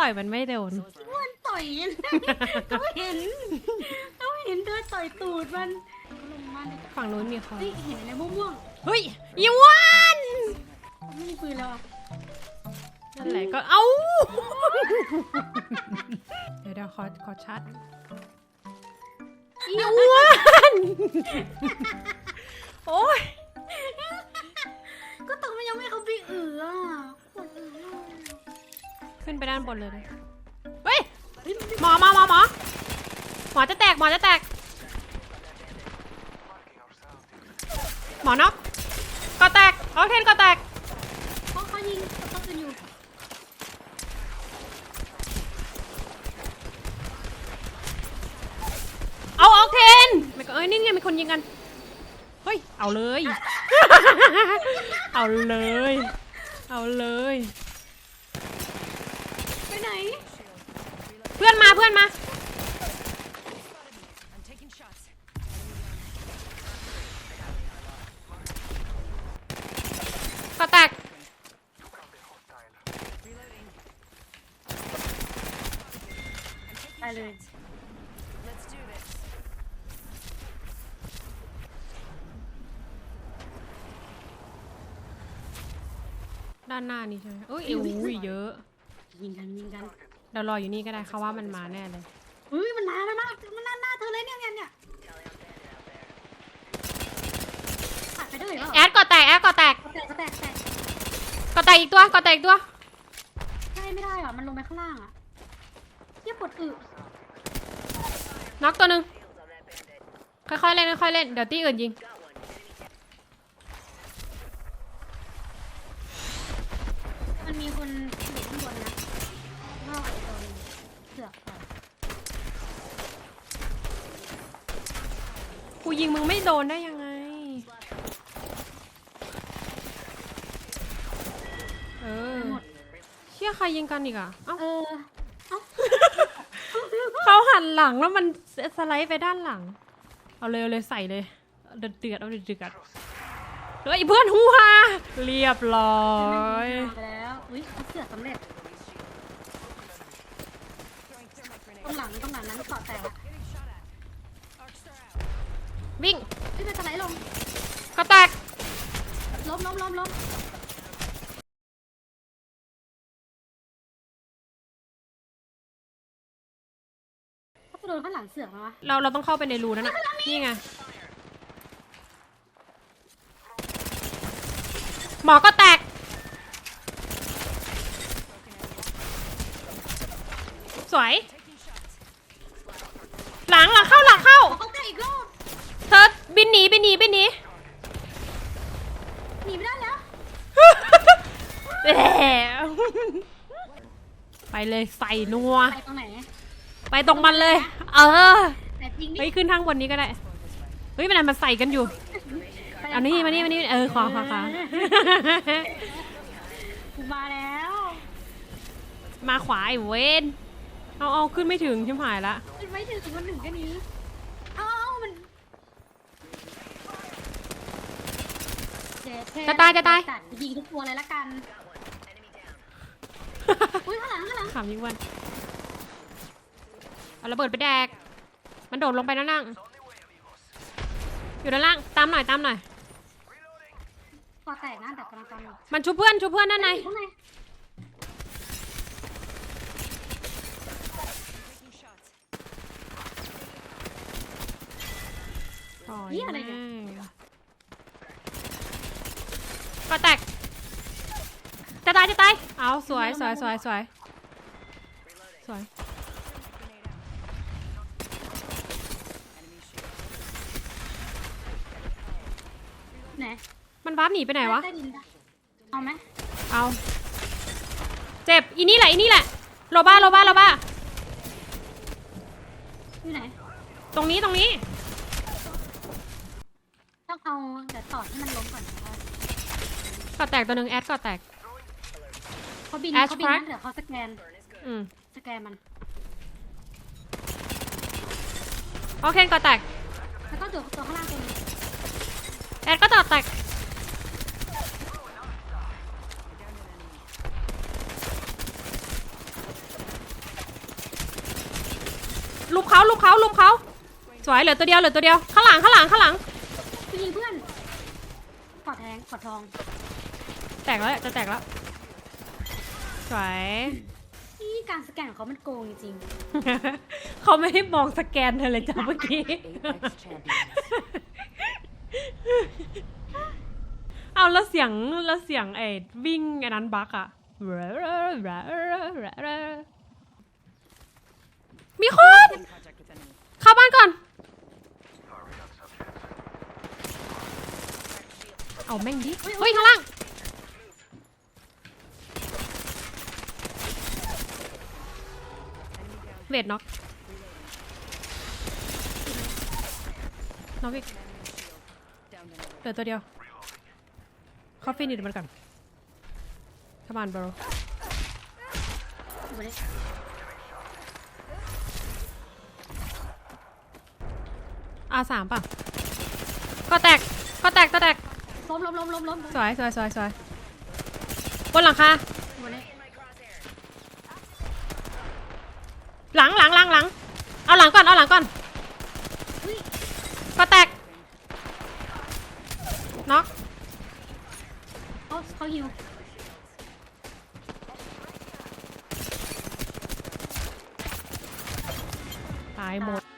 ต่อยมันไม่โดนมันต่อยเขาเห็นเขาเห็นเธอต่อยตูดมันลงมาเลยฝั่งนู้นมีคนเฮ้ยเห็นอะไรม่วงเฮ้ยอีวันๆไม่มีปืนแล้วอะนั่นแหละก็เอ้าเดี๋ยวเดี๋ยวขอขอชัดอีวันโอ้ยก็ต้องมันยังไม่เขาไปเอือ ขึ้นไปด้านบนเลยนะเฮ้ยหมอหมอหมอหมอหมอจะแตกหมอจะแตก หมอน็อกก็แตกโอเคก็แตกเพราะเขายิงเขาปืนอยู่เอาออกเทนไม่ก็เอ้ยนี่ไงมีคนยิงกันเฮ้ยเอาเลย เอาเลย เอาเลยไปไหน เพื่อนมาเพื่อนมา ก็แตกไปเลยด้านหน้านี่ใช่ไหมเอ้ยอุ้ยเยอะ ยิงกันยิงกันเดี๋ยวรออยู่นี่ก็ได้เขาว่ามันมาแน่เลยเฮ้ยมันมาแล้วนะมันหน้าหน้าเธอเลยเนี่ยเนี่ยเนี่ยปัดไปด้วยเหรอแอดก็แตกแอดก็แตกเขาแตกเขาแตกแตกก็แตกอีกตัวก็แตกอีกตัวใช่ไม่ได้หรอมันลงไปข้างล่างอะเยี่ยปวดอึน็อกตัวหนึ่งค่อยๆเล่นค่อยๆเล่นเดี๋ยวตีอื่นยิง มันมีคนอยู่ข้างบนนะก็โดนเสือกต่อย กูยิงมึงไม่โดนได้ยังไง เออหมดเชี่ยใครยิงกันอีกอะ เอ้า เออเอ้าเขาหันหลังแล้วมันสไลด์ไปด้านหลัง เอาเลยเอาเลยใส่เลย เดือดเดือดเอาเดือดเดือดเฮ้ยเพื่อนหัวเรียบร้อยไปแล้วอุ้ยเขาเสือกสำเร็จตรงหลังตรงหลังนั้นเกาะแตกละ วิ่งเฮ้ยมันสไลด์ลงก็แตกล้มล้มล้มล้มเขาจะโดนข้างหลังเสือกไหมวะเราเราต้องเข้าไปในรูนั่นน่ะนี่ไงหมอก็แตก สวย หลังหลังเข้าหลังเข้า ขอเขาแตกอีกรอบ เธอ บินหนีบินหนีบินหนีหนีไม่ได้แล้วแหมไปเลยใส่นัว ไปตรงไหนไปตรงมันเลย เออแต่จริงดิเฮ้ยขึ้นทางบนนี้ก็ได้ เฮ้ยมันอะไรมันใส่กันอยู่ ไปเอานี่มานี่มานี่เออขวาขวาขวากูมาแล้วมาขวาไอ้เวนเอาเอาขึ้นไม่ถึงชิมหายละมันไม่ถึงมันถึงแค่นี้เอ้าเอ้ามันเจ็บแค่จะตายจะตาย ตัดยิงทุกตัวเลยละกัน อุ้ยข้างหลังข้างหลังขำยิ่งวันเอาระเบิดไปแดก มันโดดลงไปด้านล่าง อยู่ด้านล่าง ตามหน่อยตามหน่อยคอแตกนะแต่กำลังตามอยู่มันชุบเพื่อนชุบเพื่อนด้านในข้างในต่อยเหี้ยอะไรเนี่ย แม่ง ก็แตก จะตายจะตาย เอาสวยสวยสวยสวยสวย ไหนมันวาร์ปหนีไปไหนวะ ใต้ดินปะเอาไหมเอา เจ็บ อีนี่แหละ อีนี่แหละโลบ้าโลบ้าโลบ้า อยู่ไหนตรงนี้ ตรงนี้ ต้องเอาเดี๋ยวต่อให้มันล้มก่อนนะครั บก็แตกตัวหนึ่งแอดก็แตก เขาบิน Ash เขาบิน Park นะเดี๋ยวเขาสแกน อืมสแกนมัน โอเคก็แตก แล้วก็ตัวตัวข้างล่างตัวนี้แอดก็ต่อแตกเขาลุมเขาลุมเขาสวยเหลือตัวเดียวเหลือตัวเดียว ข้างหลังข้างหลังข้างหลัง ไปยิงเพื่อนขอแทงขอทองแตกแล้วจะแตกแล้วสวย นี่การสแกนของเขามันโกงจริงเขาไม่ได้มองสแกนเธอเลยจ้ะเมื่อกี้ Apex champions. เอาแล้วเสียงแล้วเสียงไอ้วิ่งไอ้นั้นบักอะมีคน Contact with enemy. เข้าบ้านก่อน เอาแม่งดิเฮ้ยข้างล่าง เวทน็อกน็อกอีก Down the middle. เหลือตัวเดียวคอฟฟี่นิดมันก่อนขมานบรๆอยู่บนนี้อาสามป่ะ ก็แตก ก็แตกก็แตกล้มล้มล้มล้มล้มสวยสวยสวยสวยบนหลังคา อยู่บนนี้ หลังหลังหลังหลังเอาหลังก่อนเอาหลังก่อนก็แตกน็อกเขาเขาหิวตายหมด